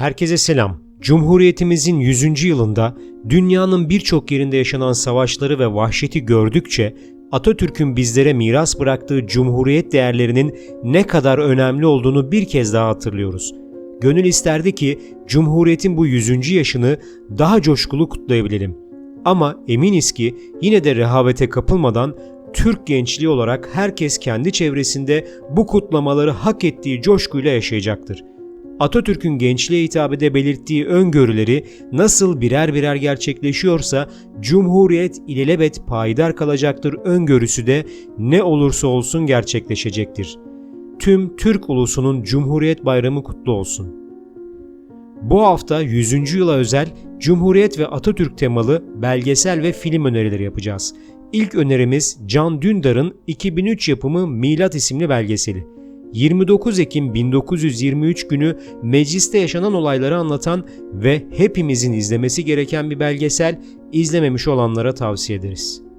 Herkese selam. Cumhuriyetimizin 100. yılında dünyanın birçok yerinde yaşanan savaşları ve vahşeti gördükçe Atatürk'ün bizlere miras bıraktığı cumhuriyet değerlerinin ne kadar önemli olduğunu bir kez daha hatırlıyoruz. Gönül isterdi ki Cumhuriyet'in bu 100. yaşını daha coşkulu kutlayabilelim. Ama eminiz ki yine de rehavete kapılmadan Türk gençliği olarak herkes kendi çevresinde bu kutlamaları hak ettiği coşkuyla yaşayacaktır. Atatürk'ün gençliğe hitabede belirttiği öngörüleri nasıl birer birer gerçekleşiyorsa Cumhuriyet ilelebet payidar kalacaktır öngörüsü de ne olursa olsun gerçekleşecektir. Tüm Türk ulusunun Cumhuriyet Bayramı kutlu olsun. Bu hafta 100. yıla özel Cumhuriyet ve Atatürk temalı belgesel ve film önerileri yapacağız. İlk önerimiz Can Dündar'ın 2003 yapımı Milat isimli belgeseli. 29 Ekim 1923 günü mecliste yaşanan olayları anlatan ve hepimizin izlemesi gereken bir belgesel, izlememiş olanlara tavsiye ederiz.